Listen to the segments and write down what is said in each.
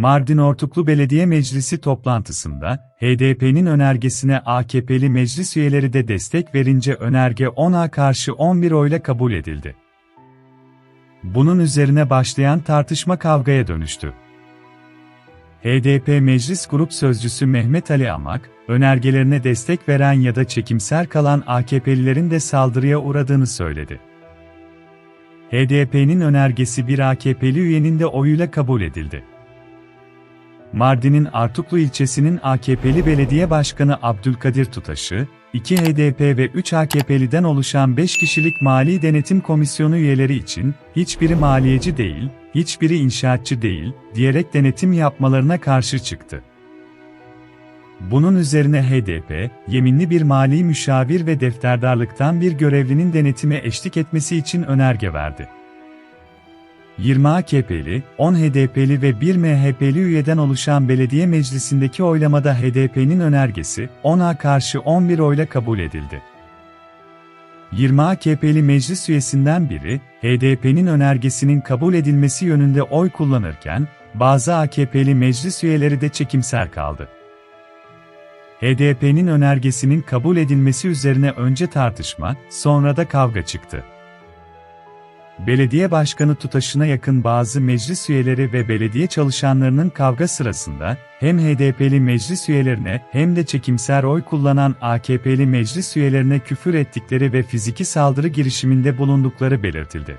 Mardin Ortuklu Belediye Meclisi toplantısında, HDP'nin önergesine AKP'li meclis üyeleri de destek verince önerge 10'a karşı 11 oyla kabul edildi. Bunun üzerine başlayan tartışma kavgaya dönüştü. HDP Meclis Grup Sözcüsü Mehmet Ali Amak, önergelerine destek veren ya da çekimser kalan AKP'lilerin de saldırıya uğradığını söyledi. HDP'nin önergesi bir AKP'li üyenin de oyuyla kabul edildi. Mardin'in Artuklu ilçesinin AKP'li belediye başkanı Abdülkadir Tutaş'ı, 2 HDP ve 3 AKP'liden oluşan 5 kişilik Mali Denetim Komisyonu üyeleri için, hiçbiri maliyeci değil, hiçbiri inşaatçı değil, diyerek denetim yapmalarına karşı çıktı. Bunun üzerine HDP, yeminli bir mali müşavir ve defterdarlıktan bir görevlinin denetime eşlik etmesi için önerge verdi. 20 AKP'li, 10 HDP'li ve 1 MHP'li üyeden oluşan belediye meclisindeki oylamada HDP'nin önergesi, 10'a karşı 11 oyla kabul edildi. 20 AKP'li meclis üyesinden biri, HDP'nin önergesinin kabul edilmesi yönünde oy kullanırken, bazı AKP'li meclis üyeleri de çekimser kaldı. HDP'nin önergesinin kabul edilmesi üzerine önce tartışma, sonra da kavga çıktı. Belediye başkanı tutaşına yakın bazı meclis üyeleri ve belediye çalışanlarının kavga sırasında, hem HDP'li meclis üyelerine hem de çekimser oy kullanan AKP'li meclis üyelerine küfür ettikleri ve fiziki saldırı girişiminde bulundukları belirtildi.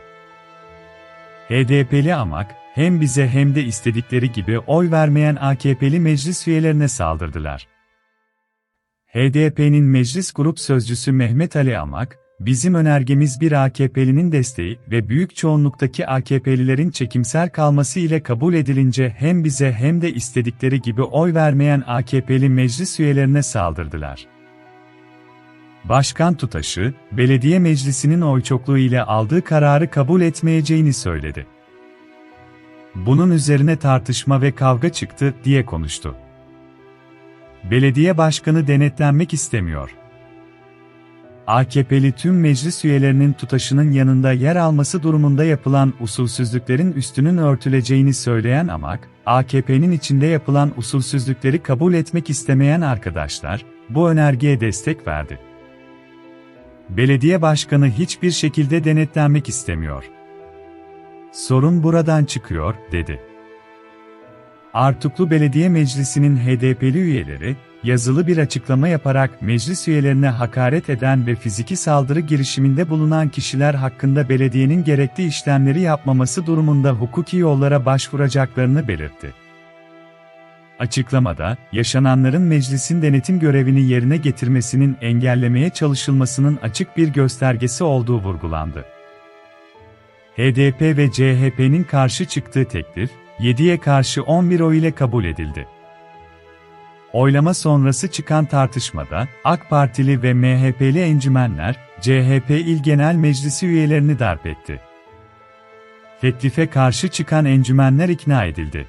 HDP'li amak, hem bize hem de istedikleri gibi oy vermeyen AKP'li meclis üyelerine saldırdılar. HDP'nin meclis grup sözcüsü Mehmet Ali Amak, bizim önergemiz bir AKP'linin desteği ve büyük çoğunluktaki AKP'lilerin çekimser kalması ile kabul edilince hem bize hem de istedikleri gibi oy vermeyen AKP'li meclis üyelerine saldırdılar. Başkan Tutaş'ı, belediye meclisinin oy çokluğu ile aldığı kararı kabul etmeyeceğini söyledi. Bunun üzerine tartışma ve kavga çıktı diye konuştu. Belediye başkanı denetlenmek istemiyor. AKP'li tüm meclis üyelerinin tutaşının yanında yer alması durumunda yapılan usulsüzlüklerin üstünün örtüleceğini söyleyen Amak, AKP'nin içinde yapılan usulsüzlükleri kabul etmek istemeyen arkadaşlar, bu önergeye destek verdi. Belediye başkanı hiçbir şekilde denetlenmek istemiyor. Sorun buradan çıkıyor, dedi. Artuklu Belediye Meclisi'nin HDP'li üyeleri, yazılı bir açıklama yaparak meclis üyelerine hakaret eden ve fiziki saldırı girişiminde bulunan kişiler hakkında belediyenin gerekli işlemleri yapmaması durumunda hukuki yollara başvuracaklarını belirtti. Açıklamada, yaşananların meclisin denetim görevini yerine getirmesinin engellemeye çalışılmasının açık bir göstergesi olduğu vurgulandı. HDP ve CHP'nin karşı çıktığı teklif, 7'ye karşı 11 oy ile kabul edildi. Oylama sonrası çıkan tartışmada, AK Partili ve MHP'li encümenler, CHP İl Genel Meclisi üyelerini darp etti. Teklife karşı çıkan encümenler ikna edildi.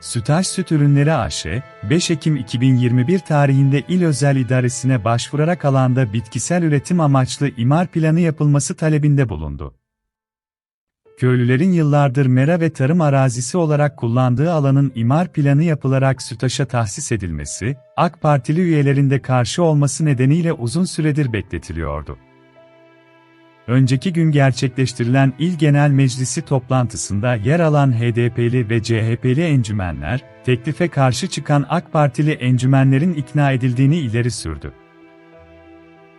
Sütaş Süt Ürünleri AŞ, 5 Ekim 2021 tarihinde İl Özel İdaresi'ne başvurarak alanda bitkisel üretim amaçlı imar planı yapılması talebinde bulundu köylülerin yıllardır mera ve tarım arazisi olarak kullandığı alanın imar planı yapılarak SÜTAŞ'a tahsis edilmesi, AK Partili üyelerinde karşı olması nedeniyle uzun süredir bekletiliyordu. Önceki gün gerçekleştirilen İl Genel Meclisi toplantısında yer alan HDP'li ve CHP'li encümenler, teklife karşı çıkan AK Partili encümenlerin ikna edildiğini ileri sürdü.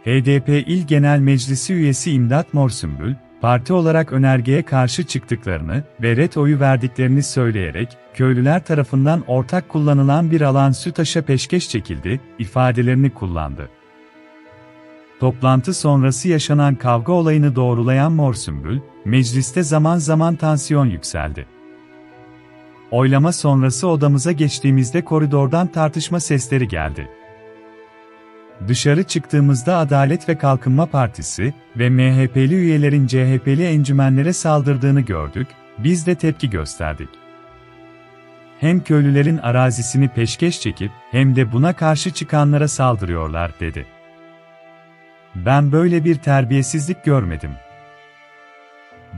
HDP İl Genel Meclisi üyesi İmdat Morsümbül, parti olarak önergeye karşı çıktıklarını ve ret oyu verdiklerini söyleyerek, köylüler tarafından ortak kullanılan bir alan Sütaş'a peşkeş çekildi, ifadelerini kullandı. Toplantı sonrası yaşanan kavga olayını doğrulayan Morsümbül, mecliste zaman zaman tansiyon yükseldi. Oylama sonrası odamıza geçtiğimizde koridordan tartışma sesleri geldi. Dışarı çıktığımızda Adalet ve Kalkınma Partisi ve MHP'li üyelerin CHP'li encümenlere saldırdığını gördük, biz de tepki gösterdik. Hem köylülerin arazisini peşkeş çekip hem de buna karşı çıkanlara saldırıyorlar dedi. Ben böyle bir terbiyesizlik görmedim.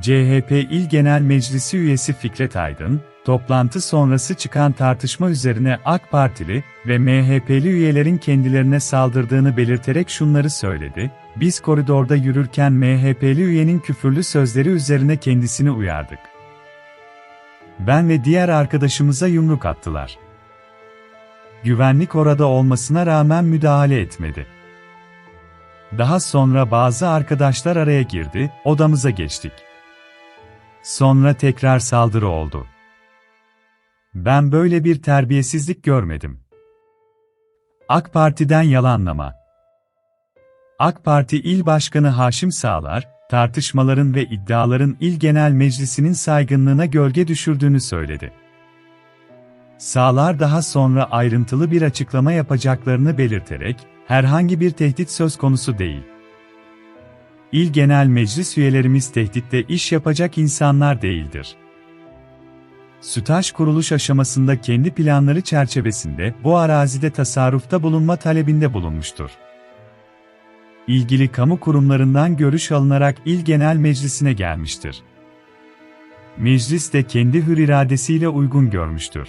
CHP İl Genel Meclisi üyesi Fikret Aydın, toplantı sonrası çıkan tartışma üzerine AK Partili ve MHP'li üyelerin kendilerine saldırdığını belirterek şunları söyledi, biz koridorda yürürken MHP'li üyenin küfürlü sözleri üzerine kendisini uyardık. Ben ve diğer arkadaşımıza yumruk attılar. Güvenlik orada olmasına rağmen müdahale etmedi. Daha sonra bazı arkadaşlar araya girdi, odamıza geçtik. Sonra tekrar saldırı oldu. Ben böyle bir terbiyesizlik görmedim. AK Parti'den yalanlama. AK Parti İl Başkanı Haşim Sağlar, tartışmaların ve iddiaların İl Genel Meclisi'nin saygınlığına gölge düşürdüğünü söyledi. Sağlar daha sonra ayrıntılı bir açıklama yapacaklarını belirterek, herhangi bir tehdit söz konusu değil. İl Genel Meclis üyelerimiz tehditte iş yapacak insanlar değildir. SÜTAŞ kuruluş aşamasında kendi planları çerçevesinde bu arazide tasarrufta bulunma talebinde bulunmuştur. İlgili kamu kurumlarından görüş alınarak İl Genel Meclisi'ne gelmiştir. Meclis de kendi hür iradesiyle uygun görmüştür.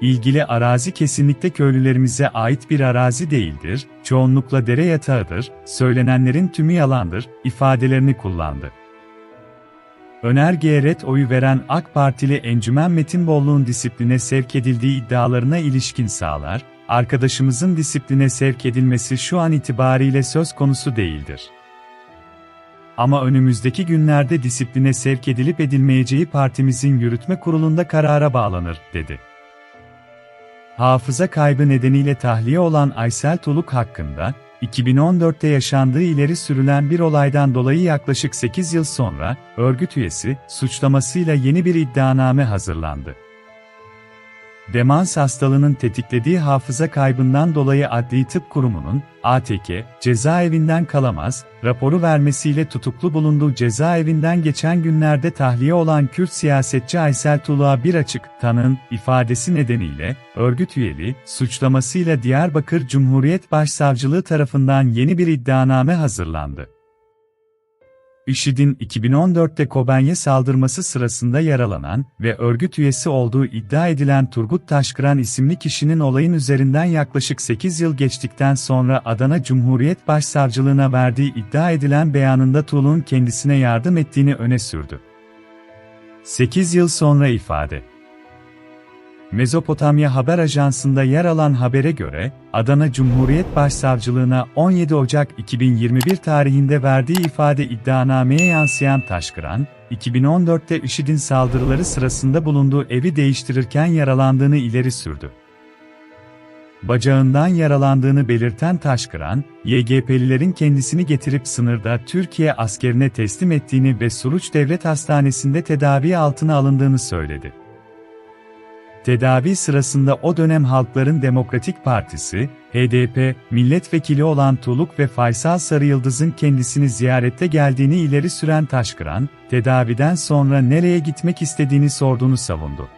İlgili arazi kesinlikle köylülerimize ait bir arazi değildir, çoğunlukla dere yatağıdır, söylenenlerin tümü yalandır, ifadelerini kullandı. Önergeye ret oyu veren AK Partili Encümen Metin Bolluğun disipline sevk edildiği iddialarına ilişkin sağlar, arkadaşımızın disipline sevk edilmesi şu an itibariyle söz konusu değildir. Ama önümüzdeki günlerde disipline sevk edilip edilmeyeceği partimizin yürütme kurulunda karara bağlanır, dedi. Hafıza kaybı nedeniyle tahliye olan Aysel Tuluk hakkında, 2014'te yaşandığı ileri sürülen bir olaydan dolayı yaklaşık 8 yıl sonra, örgüt üyesi, suçlamasıyla yeni bir iddianame hazırlandı. Demans hastalığının tetiklediği hafıza kaybından dolayı Adli Tıp Kurumu'nun, ATK, cezaevinden kalamaz, raporu vermesiyle tutuklu bulunduğu cezaevinden geçen günlerde tahliye olan Kürt siyasetçi Aysel Tuluğa bir açık, tanın, ifadesi nedeniyle, örgüt üyeliği, suçlamasıyla Diyarbakır Cumhuriyet Başsavcılığı tarafından yeni bir iddianame hazırlandı. IŞİD'in 2014'te Kobenye saldırması sırasında yaralanan ve örgüt üyesi olduğu iddia edilen Turgut Taşkıran isimli kişinin olayın üzerinden yaklaşık 8 yıl geçtikten sonra Adana Cumhuriyet Başsavcılığına verdiği iddia edilen beyanında Tuğlu'nun kendisine yardım ettiğini öne sürdü. 8 yıl sonra ifade Mezopotamya Haber Ajansı'nda yer alan habere göre, Adana Cumhuriyet Başsavcılığına 17 Ocak 2021 tarihinde verdiği ifade iddianameye yansıyan Taşkıran, 2014'te IŞİD'in saldırıları sırasında bulunduğu evi değiştirirken yaralandığını ileri sürdü. Bacağından yaralandığını belirten Taşkıran, YGP'lilerin kendisini getirip sınırda Türkiye askerine teslim ettiğini ve Suruç Devlet Hastanesi'nde tedavi altına alındığını söyledi. Tedavi sırasında o dönem Halkların Demokratik Partisi, HDP, milletvekili olan Tuluk ve Faysal Sarıyıldız'ın kendisini ziyarette geldiğini ileri süren Taşkıran, tedaviden sonra nereye gitmek istediğini sorduğunu savundu.